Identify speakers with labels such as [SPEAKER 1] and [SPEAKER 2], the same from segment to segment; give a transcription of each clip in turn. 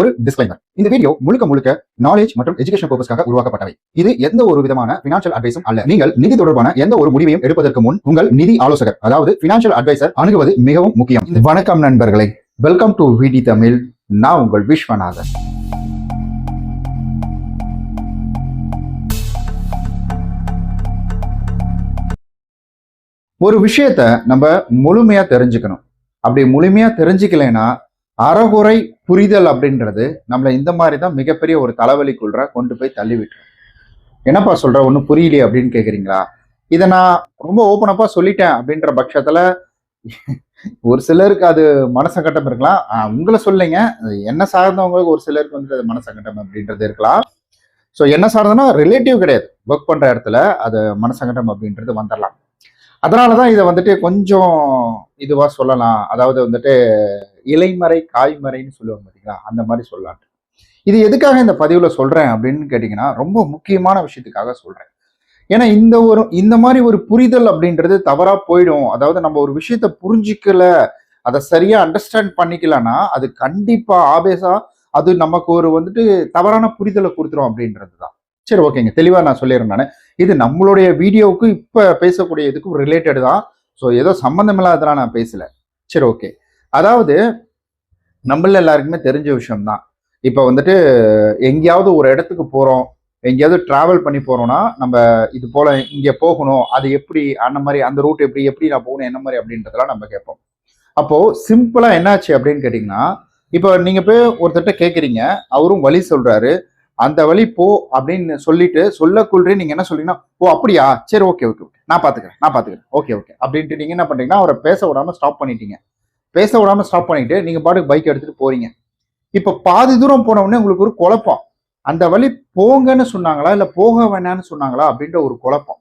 [SPEAKER 1] ஒரு டிஸ்க்ளைமர் இந்த வீடியோ முழுக்க முழுக்க நாலேஜ் மற்றும் எஜுகேஷன் பர்பஸ்க்காக உருவாக்கப்பட்டவை. இது எந்த ஒரு விதமான பினான்சியல் அட்வைஸும் அல்ல. நீங்கள் நிதி தொடர்பான எந்த ஒரு முடிவையும் எடுப்பதற்கு முன் உங்கள் நிதி ஆலோசகர் அதாவது பினான்சியல் அட்வைசர் அணுகுவது மிகவும் முக்கியம். வணக்கம் நண்பர்களே. வெல்கம் டு விடி தமிழ் நான் உங்கள் விஸ்வநாதன். ஒரு விஷயத்த நம்ம முழுமையா தெரிஞ்சுக்கணும். அப்படி முழுமையா தெரிஞ்சுக்கலைன்னா அறகுறை புரிதல் அப்படின்றது நம்மளை இந்த மாதிரி தான் மிகப்பெரிய ஒரு தலைவலிக்குள்ள கொண்டு போய் தள்ளி என்னப்பா சொல்ற? ஒன்றும் புரியலையே அப்படின்னு கேட்குறீங்களா இதை நான் ரொம்ப ஓப்பனப்பாக சொல்லிட்டேன் அப்படின்ற பட்சத்தில் ஒரு சிலருக்கு அது மனசங்கட்டம் இருக்கலாம். உங்களை சொல்லுங்க. என்ன சார்ந்தவங்களுக்கு ஒரு சிலருக்கு வந்து அது மனசங்கட்டம் அப்படின்றது இருக்கலாம். ஸோ என்ன சார்ந்தனா ரிலேட்டிவ் கிடையாது. ஒர்க் பண்ணுற இடத்துல அது மனசங்கட்டம் அப்படின்றது வந்துடலாம் அதனால தான் இதை வந்துட்டு கொஞ்சம் இதுவாக சொல்லலாம். அதாவது வந்துட்டு இலைமறை காய்மறைன்னு சொல்லுவாங்க பார்த்தீங்களா அந்த மாதிரி சொல்லலாம் இது எதுக்காக இந்த பதிவில் சொல்கிறேன் அப்படின்னு கேட்டிங்கன்னா ரொம்ப முக்கியமான விஷயத்துக்காக சொல்கிறேன் ஏன்னா இந்த ஒரு இந்த மாதிரி ஒரு புரிதல் அப்படின்றது தவறாக போயிடும். அதாவது நம்ம ஒரு விஷயத்த புரிஞ்சிக்கல அதை சரியாக அண்டர்ஸ்டாண்ட் பண்ணிக்கலன்னா அது கண்டிப்பாக ஆபேஸாக அது நமக்கு ஒரு வந்துட்டு தவறான புரிதலை கொடுத்துரும் அப்படின்றது தான் சரி ஓகேங்க. தெளிவாக நான் சொல்லிடுறேன் நான். இது நம்மளுடைய வீடியோவுக்கு இப்போ பேசக்கூடிய இதுக்கும் ரிலேட்டட் தான். ஸோ ஏதோ சம்மந்தம் இல்லாததெல்லாம் நான் பேசல. சரி ஓகே அதாவது நம்மள எல்லாருக்குமே தெரிஞ்ச விஷயம்தான். இப்போ வந்துட்டு எங்கேயாவது ஒரு இடத்துக்கு போகிறோம் எங்கேயாவது ட்ராவல் பண்ணி போகிறோம்னா நம்ம இது போல் இங்கே போகணும் அது எப்படி அந்த மாதிரி அந்த ரூட் எப்படி எப்படி நான் போகணும் என்ன மாதிரி அப்படின்றதெல்லாம் நம்ம கேட்போம். அப்போது சிம்பிளாக என்னாச்சு அப்படின்னு கேட்டிங்கன்னா இப்போ நீங்கள் போய் ஒருத்தர்கிட்ட கேட்குறீங்க அவரும் வழி சொல்கிறாரு அந்த வழி போ அப்படின்னு சொல்லிட்டு சொல்லக்குள்ளே நீங்க என்ன சொல்றீங்கன்னா ஓ அப்படியா? சரி ஓகே ஓகே ஓகே நான் பாத்துக்கிறேன் நான் பாத்துக்கிறேன். ஓகே ஓகே அப்படின்ட்டு நீங்க என்ன பண்றீங்கன்னா அவரை பேச விடாம ஸ்டாப் பண்ணிட்டீங்க. பேச விடாம ஸ்டாப் பண்ணிட்டு நீங்க பாட்டுக்கு பைக் எடுத்துட்டு போறீங்க. இப்ப பாதி தூரம் போன உடனே உங்களுக்கு ஒரு குழப்பம். அந்த வழி போங்கன்னு சொன்னாங்களா இல்ல போக வேணான்னு சொன்னாங்களா அப்படின்ற ஒரு குழப்பம்.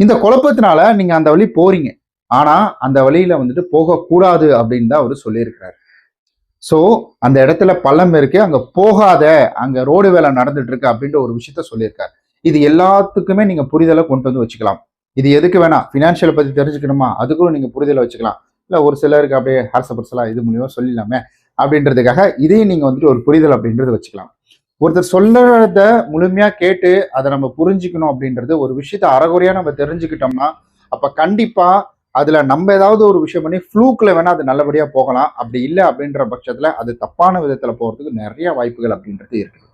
[SPEAKER 1] இந்த குழப்பத்தினால நீங்க அந்த வழி போறீங்க. ஆனா அந்த வழியில வந்துட்டு போகக்கூடாது அப்படின்னு தான் அவர் சொல்லியிருக்கிறாரு. ஸோ அந்த இடத்துல பள்ளம் இருக்கு அங்கே போகாத அங்கே ரோடு வேலை நடந்துட்டு இருக்கு அப்படின்ற ஒரு விஷயத்த சொல்லியிருக்காரு. இது எல்லாத்துக்குமே நீங்கள் புரிதலை கொண்டு வந்து வச்சுக்கலாம். இது எதுக்கு வேணாம்? ஃபினான்ஷியலை பற்றி தெரிஞ்சுக்கணுமா? அதுக்கும் நீங்கள் புரிதலை வச்சுக்கலாம். இல்லை ஒரு சிலருக்கு அப்படியே ஹர்சபர்சலா இது மூலியமாக சொல்லிடலாமே அப்படின்றதுக்காக இதையும் நீங்கள் வந்துட்டு ஒரு புரிதல் அப்படின்றது வச்சுக்கலாம். ஒருத்தர் சொல்றத முழுமையாக கேட்டு அதை நம்ம புரிஞ்சுக்கணும் அப்படின்றது ஒரு விஷயத்த அறகுறையாக நம்ம தெரிஞ்சுக்கிட்டோம்னா அப்போ கண்டிப்பாக அதில் நம்ம ஏதாவது ஒரு விஷயம் பண்ணி ஃப்ளூக்கில் வேணால் அது நல்லபடியாக போகலாம். அப்படி இல்லை அப்படின்ற பட்சத்தில் அது தப்பான விதத்தில் போகிறதுக்கு நிறைய வாய்ப்புகள் அப்படின்றது இருக்குது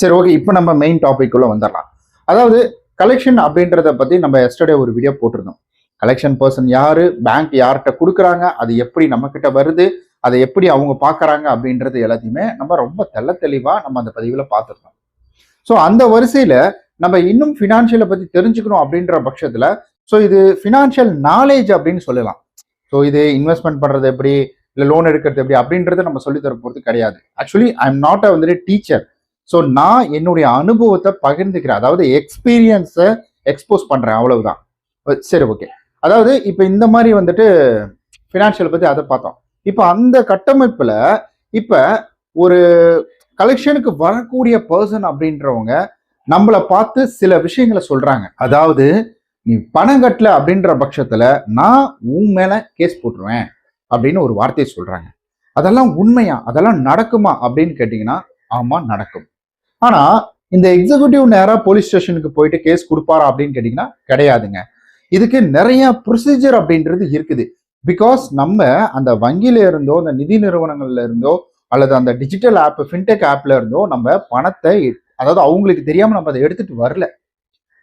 [SPEAKER 1] சரி ஓகே இப்போ நம்ம மெயின் டாபிக்குள்ளே வந்துடலாம். அதாவது கலெக்ஷன் அப்படின்றத பற்றி நம்ம எஸ்டர்டே ஒரு வீடியோ போட்டிருந்தோம். கலெக்ஷன் பர்சன் யார் பேங்க் யார்கிட்ட கொடுக்குறாங்க அது எப்படி நம்மக்கிட்ட வருது அதை எப்படி அவங்க பார்க்குறாங்க அப்படின்றது எல்லாத்தையுமே நம்ம ரொம்ப தெள்ள தெளிவாக நம்ம அந்த பதிவில் பார்த்துருக்கோம் ஸோ அந்த வரிசையில் நம்ம இன்னும் ஃபினான்ஷியலை பற்றி தெரிஞ்சுக்கணும் அப்படின்ற பட்சத்தில் ஸோ இது ஃபினான்ஷியல் நாலேஜ் அப்படின்னு சொல்லலாம். ஸோ இது இன்வெஸ்ட்மெண்ட் பண்ணுறது எப்படி? இல்லை லோன் எடுக்கிறது எப்படி? அப்படின்றத நம்ம சொல்லி தர போகிறது கிடையாது. Actually I am not a வந்துட்டு டீச்சர் ஸோ நான் என்னுடைய அனுபவத்தை பகிர்ந்துக்கிறேன். அதாவது எக்ஸ்பீரியன்ஸை எக்ஸ்போஸ் பண்ணுறேன் அவ்வளவுதான். சரி ஓகே அதாவது இப்போ இந்த மாதிரி வந்துட்டு ஃபினான்ஷியல் பற்றி அதை பார்த்தோம். இப்போ அந்த கட்டமைப்பில் இப்போ ஒரு கலெக்ஷனுக்கு வரக்கூடிய பர்சன் அப்படின்றவங்க நம்மளை பார்த்து சில விஷயங்களை சொல்கிறாங்க அதாவது நீ பணம் கட்டல அப்படின்ற பட்சத்தில் நான் உன் மேலே கேஸ் போட்டுருவேன் அப்படின்னு ஒரு வார்த்தையை சொல்கிறாங்க அதெல்லாம் உண்மையா? அதெல்லாம் நடக்குமா? அப்படின்னு கேட்டிங்கன்னா ஆமாம் நடக்கும். ஆனால் இந்த எக்ஸிக்யூட்டிவ் நேராக போலீஸ் ஸ்டேஷனுக்கு போயிட்டு கேஸ் கொடுப்பாரா அப்படின்னு கேட்டிங்கன்னா கிடையாதுங்க. இதுக்கு நிறைய ப்ரொசீஜர் அப்படின்றது இருக்குது. பிகாஸ் நம்ம அந்த வங்கியில இருந்தோ அந்த நிதி நிறுவனங்கள்ல இருந்தோ அல்லது அந்த டிஜிட்டல் ஆப் ஃபின்டெக் ஆப்ல இருந்தோ நம்ம பணத்தை அதாவது அவங்களுக்கு தெரியாம நம்ம அதை எடுத்துட்டு வரல.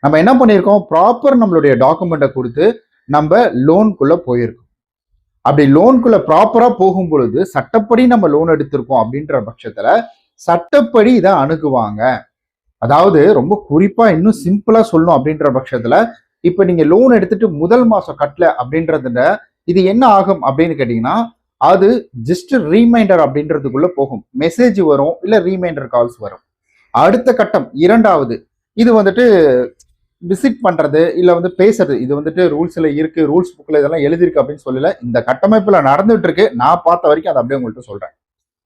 [SPEAKER 1] நம்ம என்ன பண்ணியிருக்கோம்? ப்ராப்பர் நம்மளுடைய டாக்குமெண்ட்டை கொடுத்து நம்ம லோனுக்குள்ள போயிருக்கோம். அப்படி லோனுக்குள்ள ப்ராப்பரா போகும் பொழுது சட்டப்படி நம்ம லோன் எடுத்திருக்கோம் அப்படின்ற பட்சத்துல சட்டப்படி இதை அணுகுவாங்க. அதாவது ரொம்ப குறிப்பா இன்னும் சிம்பிளா சொல்லணும் அப்படின்ற பட்சத்துல இப்ப நீங்க லோன் எடுத்துட்டு முதல் மாசம் கட்டல அப்படின்றதுல இது என்ன ஆகும் அப்படின்னு கேட்டீங்கன்னா அது ஜஸ்ட் ரீமைண்டர் அப்படின்றதுக்குள்ள போகும். மெசேஜ் வரும் இல்ல ரீமைண்டர் கால்ஸ் வரும். அடுத்த கட்டம் இரண்டாவது இது வந்துட்டு விசிட் பண்ணுறது இல்லை வந்து பேசுறது இது வந்துட்டு ரூல்ஸில் இருக்குது ரூல்ஸ் புக்கில் இதெல்லாம் எழுதிருக்கு அப்படின்னு சொல்லல. இந்த கட்டமைப்பில் நடந்துட்டு இருக்கு நான் பார்த்த வரைக்கும் அதை அப்படியே உங்கள்கிட்ட சொல்கிறேன்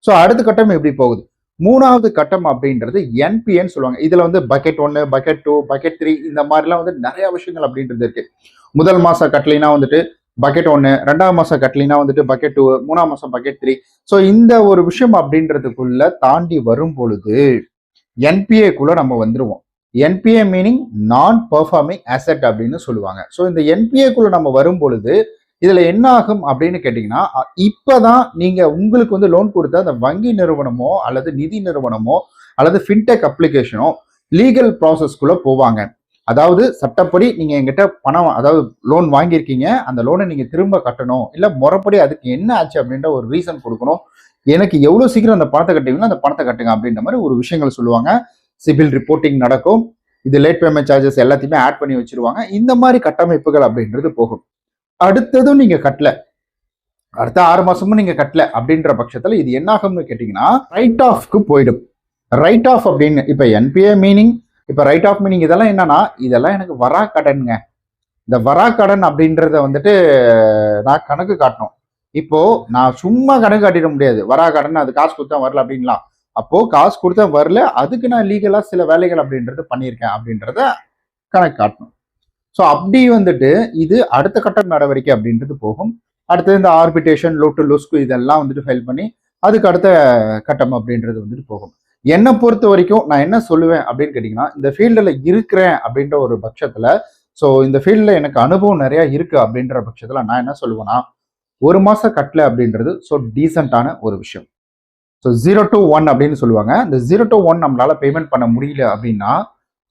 [SPEAKER 1] ஸோ அடுத்த கட்டம் எப்படி போகுது? மூணாவது கட்டம் அப்படின்றது என்பிஎன்னு சொல்லுவாங்க. இதில் வந்து பக்கெட் ஒன்று பக்கெட் டூ பக்கெட் த்ரீ இந்த மாதிரிலாம் வந்து நிறைய விஷயங்கள் அப்படின்றது இருக்கு. முதல் மாதம் கட்டலைனா வந்துட்டு பக்கெட் ஒன்று ரெண்டாம் மாதம் கட்டலினா வந்துட்டு பக்கெட் டூ மூணாம் மாதம் பக்கெட் த்ரீ ஸோ இந்த ஒரு விஷயம் அப்படின்றதுக்குள்ள தாண்டி வரும் பொழுது என்பிஏக்குள்ளே நம்ம வந்துடுவோம் NPA meaning non performing asset அப்படின்னு சொல்லுவாங்க. ஸோ இந்த என்பிஏக்குள்ள நம்ம வரும் பொழுது இதுல என்ன ஆகும் அப்படின்னு கேட்டீங்கன்னா இப்போ இப்பதான் நீங்க உங்களுக்கு வந்து லோன் கொடுத்த அந்த வங்கி நிறுவனமோ அல்லது நிதி நிறுவனமோ அல்லது ஃபின்டெக் அப்ளிகேஷனோ லீகல் ப்ராசஸ்க்குள்ள போவாங்க. அதாவது சட்டப்படி நீங்க எங்கிட்ட பணம் அதாவது லோன் வாங்கியிருக்கீங்க அந்த லோனை நீங்க திரும்ப கட்டணும். இல்ல முறைப்படி அதுக்கு என்ன ஆச்சு அப்படின்ற ஒரு ரீசன் கொடுக்கணும். எனக்கு எவ்வளவு சீக்கிரம் அந்த பணத்தை கட்டுவீங்களோ அந்த பணத்தை கட்டுங்க அப்படின்ற மாதிரி ஒரு விஷயங்கள் சொல்லுவாங்க. சிபில் ரிப்போர்ட்டிங் நடக்கும். இது லேட் பேமெண்ட் சார்ஜஸ் எல்லாத்தையுமே ஆட் பண்ணி வச்சிருவாங்க. இந்த மாதிரி கட்டமைப்புகள் அப்படின்றது போகும். அடுத்ததும் நீங்க கட்டல. அடுத்த ஆறு மாசமும் நீங்க கட்டல அப்படின்ற பட்சத்துல இது என்ன ஆகும்னு கேட்டீங்கன்னா ரைட் ஆஃப்க்கு போயிடும். ரைட் ஆஃப் அப்படின்னு இப்ப என்பிஏ மீனிங் இப்ப ரைட் ஆஃப் மீனிங் இதெல்லாம் என்னன்னா இதெல்லாம் எனக்கு வரா கடனுங்க. இந்த வரா கடன் அப்படின்றத வந்துட்டு நான் கணக்கு காட்டணும். இப்போ நான் சும்மா கணக்கு காட்டிட முடியாது. வரா கடன் அது காசு கொடுத்தா வரல அப்படின்லாம். அப்போ காசு கொடுத்தா வரல அதுக்கு நான் லீகலா சில வேலைகள் அப்படின்றது பண்ணியிருக்கேன் அப்படின்றத கணக்கு காட்டணும். ஸோ அப்படி வந்துட்டு இது அடுத்த கட்ட நடவடிக்கை அப்படின்றது போகும். அடுத்தது இந்த ஆர்பிட்டேஷன் லோட்டு லொஸ்கு இதெல்லாம் வந்துட்டு ஃபைல் பண்ணி அதுக்கு அடுத்த கட்டம் அப்படின்றது வந்துட்டு போகும். என்னை பொறுத்த வரைக்கும் நான் என்ன சொல்லுவேன் அப்படின்னு கேட்டிங்கன்னா இந்த ஃபீல்டில் இருக்கிறேன் அப்படின்ற ஒரு பட்சத்தில் ஸோ இந்த ஃபீல்டில் எனக்கு அனுபவம் நிறையா இருக்குது அப்படின்ற பட்சத்தில் நான் என்ன சொல்லுவேன்னா ஒரு மாதம் கட்டல அப்படின்றது ஸோ டீசெண்டான ஒரு விஷயம். ஸோ ஜீரோ டு ஒன் அப்படின்னு சொல்லுவாங்க. இந்த ஜீரோ டு ஒன் நம்மளால் பேமெண்ட் பண்ண முடியல அப்படின்னா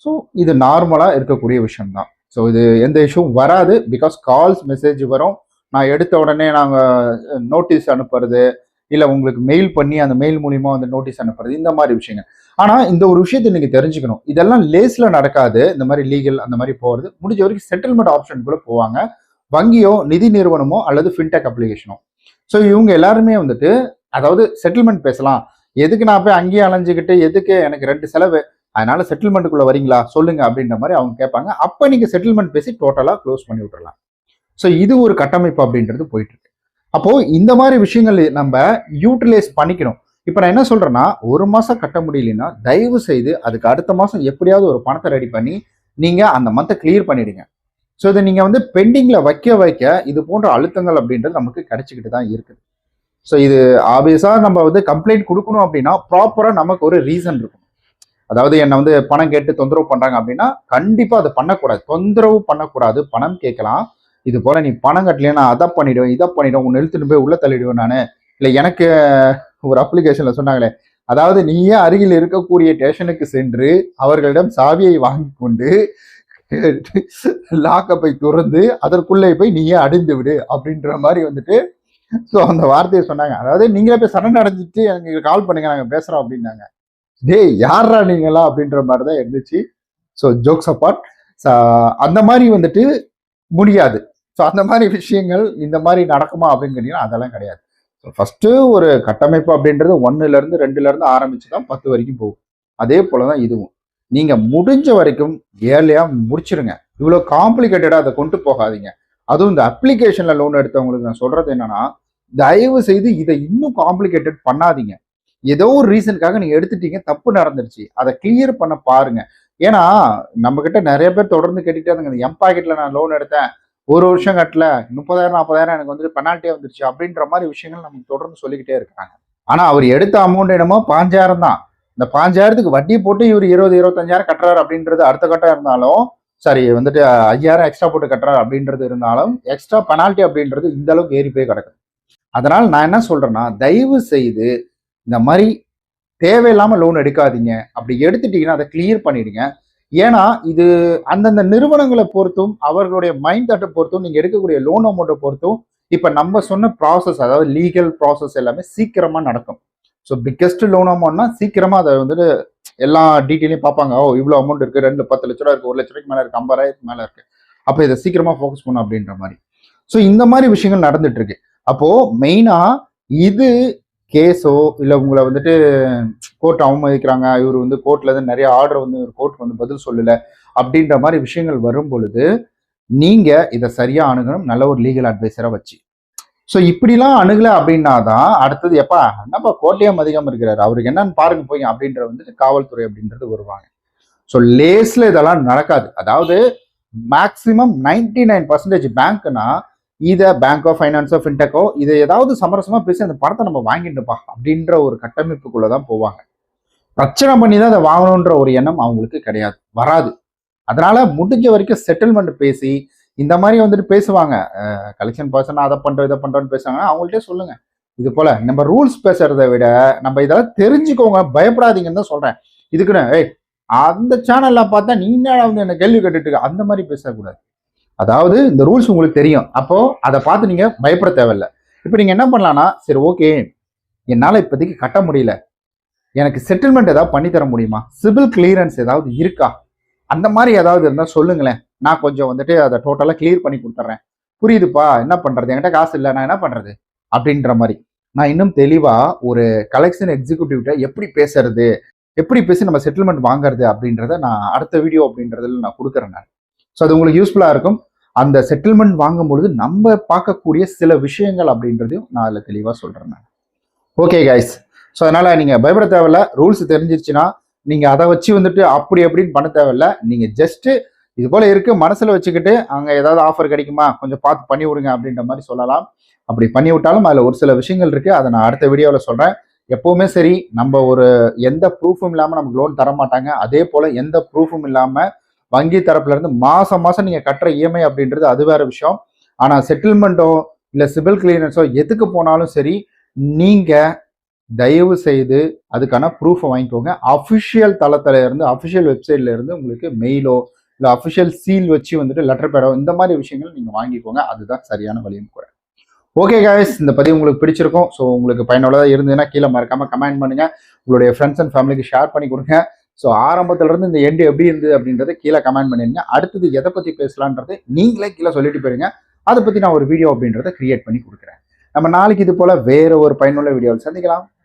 [SPEAKER 1] ஸோ இது நார்மலாக இருக்கக்கூடிய விஷயம் தான் ஸோ இது எந்த இஷ்யூவும் வராது. பிகாஸ் கால்ஸ் மெசேஜ் வரும். நான் எடுத்த உடனே நாங்கள் நோட்டீஸ் அனுப்புறது இல்லை உங்களுக்கு மெயில் பண்ணி அந்த மெயில் மூலியமாக வந்து நோட்டீஸ் அனுப்புறது இந்த மாதிரி விஷயங்கள். ஆனால் இந்த ஒரு விஷயத்தை நீங்கள் தெரிஞ்சுக்கணும். இதெல்லாம் லேஸில் நடக்காது. இந்த மாதிரி லீகல் அந்த மாதிரி போகிறது முடிஞ்ச வரைக்கும் செட்டில்மெண்ட் ஆப்ஷன் கூட போவாங்க. வங்கியோ நிதி நிறுவனமோ அல்லது ஃபின்டெக் அப்ளிகேஷனோ ஸோ இவங்க எல்லாருமே வந்துட்டு அதாவது செட்டில்மெண்ட் பேசலாம். எதுக்கு நான் போய் அங்கேயே அலைஞ்சுக்கிட்டு எதுக்கு எனக்கு ரெண்டு செலவு? அதனால செட்டில்மெண்ட்டுக்குள்ள வரீங்களா? சொல்லுங்க அப்படின்ற மாதிரி அவங்க கேட்பாங்க. அப்போ நீங்க செட்டில்மெண்ட் பேசி டோட்டலாக க்ளோஸ் பண்ணி விட்டுறலாம். ஸோ இது ஒரு கட்டமைப்பு அப்படின்றது போயிட்டு இருக்கு அப்போ இந்த மாதிரி விஷயங்கள் நம்ம யூட்டிலைஸ் பண்ணிக்கணும். இப்போ நான் என்ன சொல்றேன்னா ஒரு மாசம் கட்ட முடியலன்னா தயவு செய்து அதுக்கு அடுத்த மாசம் எப்படியாவது ஒரு பணத்தை ரெடி பண்ணி நீங்க அந்த மந்த்தை கிளியர் பண்ணிடுங்க. ஸோ இதை நீங்க வந்து பெண்டிங்ல வைக்க வைக்க இது போன்ற அழுத்தங்கள் அப்படின்றது நமக்கு கிடைச்சிக்கிட்டு தான் இருக்குது. ஸோ இது ஆப்வியஸா நம்ம வந்து கம்ப்ளைண்ட் கொடுக்கணும் அப்படின்னா ப்ராப்பராக நமக்கு ஒரு ரீசன் இருக்கும். அதாவது என்னை வந்து பணம் கேட்டு தொந்தரவு பண்ணுறாங்க அப்படின்னா கண்டிப்பாக அதை பண்ணக்கூடாது. தொந்தரவு பண்ணக்கூடாது. பணம் கேட்கலாம். இது போல் நீ பணம் கட்டலையே? நான் அதை பண்ணிவிடுவேன் இதை பண்ணிவிடும் உன்னை இழுத்துட்டு போய் உள்ளே தள்ளிடுவேன் நான். இல்லை எனக்கு ஒரு அப்ளிகேஷனில் சொன்னாங்களே அதாவது நீயே அருகில் இருக்கக்கூடிய ஸ்டேஷனுக்கு சென்று அவர்களிடம் சாவியை வாங்கி கொண்டு லாக்கப்பை துறந்து அதற்குள்ளே போய் நீயே அடைந்து விடு அப்படின்ற மாதிரி வந்துட்டு ஸோ அந்த வார்த்தையை சொன்னாங்க. அதாவது நீங்களே போய் சரண் அடைஞ்சிட்டு எனக்கு கால் பண்ணுங்க நாங்கள் பேசுகிறோம் அப்படின்னாங்க. டேய் யாரா நீங்களா அப்படின்ற மாதிரி தான் இருந்துச்சு ஸோ ஜோக்ஸ் அப்பார்ட் அந்த மாதிரி வந்துட்டு முடியாது. ஸோ அந்த மாதிரி விஷயங்கள் இந்த மாதிரி நடக்குமா அப்படின்னு கேட்டீங்கன்னா அதெல்லாம் கிடையாது. ஸோ ஃபஸ்ட்டு ஒரு கட்டமைப்பு அப்படின்றது ஒன்றுலேருந்து ரெண்டுலேருந்து ஆரம்பித்து ஆரம்பிச்சு தான் பத்து வரைக்கும் போகும். அதே போல தான் இதுவும். நீங்கள் முடிஞ்ச வரைக்கும் ஏர்லியாக முடிச்சிருங்க. இவ்வளோ காம்ப்ளிகேட்டடாக அதை கொண்டு போகாதீங்க. அதுவும் இந்த அப்ளிகேஷன்ல லோன் எடுத்தவங்களுக்கு நான் சொல்றது என்னன்னா தயவு செய்து இதை இன்னும் காம்ப்ளிகேட்டட் பண்ணாதீங்க. ஏதோ ஒரு ரீசனுக்காக நீங்க எடுத்துட்டீங்க தப்பு நடந்துருச்சு. அதை கிளியர் பண்ண பாருங்க. ஏன்னா நம்ம கிட்ட நிறைய பேர் தொடர்ந்து கேட்டுக்கிட்டே இருந்தாங்க. எம் பாக்கெட்ல நான் லோன் எடுத்தேன். ஒரு வருஷம் கட்டல. முப்பதாயிரம் நாற்பதாயிரம் எனக்கு வந்துட்டு பெனால்ட்டியா வந்துருச்சு. அப்படின்ற மாதிரி விஷயங்கள் நமக்கு தொடர்ந்து சொல்லிக்கிட்டே இருக்காங்க. ஆனா அவர் எடுத்த அமௌண்ட் என்னமோ பாஞ்சாயிரம் தான். இந்த பாஞ்சாயிரத்துக்கு வட்டி போட்டு இவர் இருபது இருபத்தஞ்சாயிரம் கட்டுறாரு அப்படின்றது அடுத்த கட்டம் இருந்தாலும் சாரி வந்துட்டு ஐயாயிரம் எக்ஸ்ட்ரா போட்டு கட்டுறாரு அப்படின்றது இருந்தாலும் எக்ஸ்ட்ரா பெனால்ட்டி அப்படின்றது இந்த அளவுக்கு ஏறி போய் கிடக்குது அதனால் நான் என்ன சொல்றேன்னா தயவு செய்து இந்த மாதிரி தேவையில்லாமல் லோன் எடுக்காதீங்க. அப்படி எடுத்துட்டீங்கன்னா அதை கிளியர் பண்ணிடுங்க. ஏன்னா இது அந்தந்த நிறுவனங்களை பொறுத்தும் அவர்களுடைய மைண்ட் தாட்டை பொறுத்தும் நீங்கள் எடுக்கக்கூடிய லோன் அமௌண்ட்டை பொறுத்தும் இப்போ நம்ம சொன்ன ப்ராசஸ் அதாவது லீகல் ப்ராசஸ் எல்லாமே சீக்கிரமாக நடக்கும். ஸோ பிக்கெஸ்ட் லோன் அமௌண்ட்னா சீக்கிரமாக அதை வந்துட்டு எல்லா டீட்டெயிலையும் பார்ப்பாங்க. ஓ இவ்வளோ அமௌண்ட் இருக்குது ரெண்டு பத்து லட்ச ரூபா இருக்குது ஒரு லட்ச ரூபாய்க்கு மேலே இருக்குது ஐம்பதாயிரத்துக்கு மேலே இருக்குது அப்போ இதை சீக்கிரமாக ஃபோக்கஸ் பண்ணும் அப்படின்ற மாதிரி. ஸோ இந்த மாதிரி விஷயங்கள் நடந்துட்டு இருக்கு. அப்போது மெயினாக இது கேஸோ இல்லை உங்களை வந்துட்டு கோர்ட் அவமதிக்கிறாங்க. இவர் வந்து கோர்ட்டில் இருந்து நிறைய ஆர்டர் வந்து கோர்ட் வந்து பதில் சொல்லல. அப்படின்ற மாதிரி விஷயங்கள் வரும் பொழுது நீங்கள் இதை சரியாக அணுகணும். நல்ல ஒரு லீகல் அட்வைஸராக வச்சு. ஸோ இப்படிலாம் அணுகலை அப்படின்னா தான் அடுத்தது எப்பா என்னப்பா கோட்டையம் அதிகம் இருக்கிறாரு. அவருக்கு என்னன்னு பாருங்க போய் அப்படின்ற வந்துட்டு காவல்துறை அப்படின்றது வருவாங்க. ஸோ லேஸில் இதெல்லாம் நடக்காது. அதாவது மேக்சிமம் நைன்டி நைன் பர்சன்டேஜ் பேங்க்னா இதை பேங்க் ஆஃப் ஃபைனான்ஸோ ஃபின்டெக்கோ இதை ஏதாவது சமரசமாக பேசி அந்த பணத்தை நம்ம வாங்கிட்டுப்பா அப்படின்ற ஒரு கட்டமைப்புக்குள்ளே தான் போவாங்க. பிரச்சனை பண்ணி தான் அதை வாங்கணுன்ற ஒரு எண்ணம் அவங்களுக்கு கிடையாது வராது. அதனால முடிஞ்ச வரைக்கும் செட்டில்மெண்ட் பேசி இந்த மாதிரி வந்துட்டு பேசுவாங்க. கலெக்ஷன் பர்சன் அதை பண்றோம் இதை பண்றோம்னு பேசுவாங்க. அவங்கள்ட்டே சொல்லுங்க. இது போல நம்ம ரூல்ஸ் பேசுறத விட நம்ம இதெல்லாம் தெரிஞ்சுக்கோங்க பயப்படாதீங்கன்னு தான் சொல்றேன். இதுக்குன்னு ஏய் அந்த சேனல்ல பார்த்தா நீ என்ன வந்து என்ன கேள்வி கேட்டுட்டு இருக்க? அந்த மாதிரி பேசக்கூடாது. அதாவது இந்த ரூல்ஸ் உங்களுக்கு தெரியும். அப்போ அதை பார்த்து நீங்க பயப்பட தேவையில்ல. இப்போ நீங்க என்ன பண்ணலாம்னா சரி ஓகே. என்னால இப்போதைக்கு கட்ட முடியல. எனக்கு செட்டில்மெண்ட் ஏதாவது பண்ணி தர முடியுமா? சிவில் கிளியரன்ஸ் ஏதாவது இருக்கா? அந்த மாதிரி ஏதாவது இருந்தால் சொல்லுங்களேன். நான் கொஞ்சம் வந்துட்டு அதை டோட்டலாக கிளியர் பண்ணி கொடுத்துட்றேன். புரியுதுப்பா? என்ன பண்ணுறது என்கிட்ட காசு இல்லை நான் என்ன பண்ணுறது அப்படின்ற மாதிரி. நான் இன்னும் தெளிவாக ஒரு கலெக்ஷன் எக்ஸிக்யூட்டிவ்கிட்ட எப்படி பேசுறது? எப்படி பேசி நம்ம செட்டில்மெண்ட் வாங்குறது? அப்படின்றத நான் அடுத்த வீடியோ அப்படின்றதுல நான் கொடுக்குறேன் நான். ஸோ அது உங்களுக்கு யூஸ்ஃபுல்லாக இருக்கும். அந்த செட்டில்மெண்ட் வாங்கும் பொழுது நம்ம பார்க்கக்கூடிய சில விஷயங்கள் அப்படின்றதையும் நான் அதில் தெளிவாக சொல்கிறேன் நான். ஓகே கைஸ் ஸோ அதனால் நீங்கள் பயப்பட தேவையில்ல. ரூல்ஸ் தெரிஞ்சிருச்சுன்னா நீங்கள் அதை வச்சு வந்துட்டு அப்படி அப்படின்னு பண்ண தேவையில்ல. நீங்கள் ஜஸ்ட்டு இது போல இருக்கு மனசுல வச்சுக்கிட்டு அங்க ஏதாவது ஆஃபர் கிடைக்குமா? கொஞ்சம் பார்த்து பண்ணி விடுங்க அப்படின்ற மாதிரி சொல்லலாம். அப்படி பண்ணி விட்டாலும் அதுல ஒரு சில விஷயங்கள் இருக்கு. அதை நான் அடுத்த வீடியோவில் சொல்றேன். எப்பவுமே சரி நம்ம ஒரு எந்த ப்ரூஃபும் இல்லாம நமக்கு லோன் தர மாட்டாங்க. அதே போல எந்த ப்ரூஃபும் இல்லாம வங்கி தரப்புல இருந்து மாசம் மாசம் நீங்க கட்டுற இஎம்ஐ அப்படின்றது அது வேற விஷயம். ஆனா செட்டில்மெண்ட்டோ இல்ல சிபில் கிளியரன்ஸோ எதுக்கு போனாலும் சரி நீங்க தயவு செய்து அதுக்கான ப்ரூஃபை வாங்கிக்கோங்க. அஃபிஷியல் தளத்துல இருந்து அஃபிஷியல் வெப்சைட்ல இருந்து உங்களுக்கு மெயிலோ இல்லை அஃபிஷியல் சீல் வச்சு வந்துட்டு லெட்டர் பேடோ இந்த மாதிரி விஷயங்கள் நீங்கள் வாங்கிக்கோங்க. அதுதான் சரியான வழியும் கூட ஓகே guys இந்த பதிவு உங்களுக்கு பிடிச்சிருக்கும். ஸோ உங்களுக்கு பயனுள்ளதாக இருந்ததுன்னா கீழே மறக்காம கமெண்ட் பண்ணுங்க. உங்களுடைய ஃப்ரெண்ட்ஸ் அண்ட் ஃபேமிலிக்கு ஷேர் பண்ணி கொடுங்க. ஸோ ஆரம்பத்துல இருந்து இந்த எண்டு எப்படி இருந்தது அப்படின்றத கீழே கமெண்ட் பண்ணிடுங்க. அடுத்தது எதை பற்றி பேசலான்றது நீங்களே கீழே சொல்லிட்டு போயிருங்க. அதை பற்றி நான் ஒரு வீடியோ அப்படின்றத கிரியேட் பண்ணி கொடுக்குறேன். நம்ம நாளைக்கு இது போல் வேற ஒரு பயனுள்ள வீடியோவில் சந்திக்கலாம்.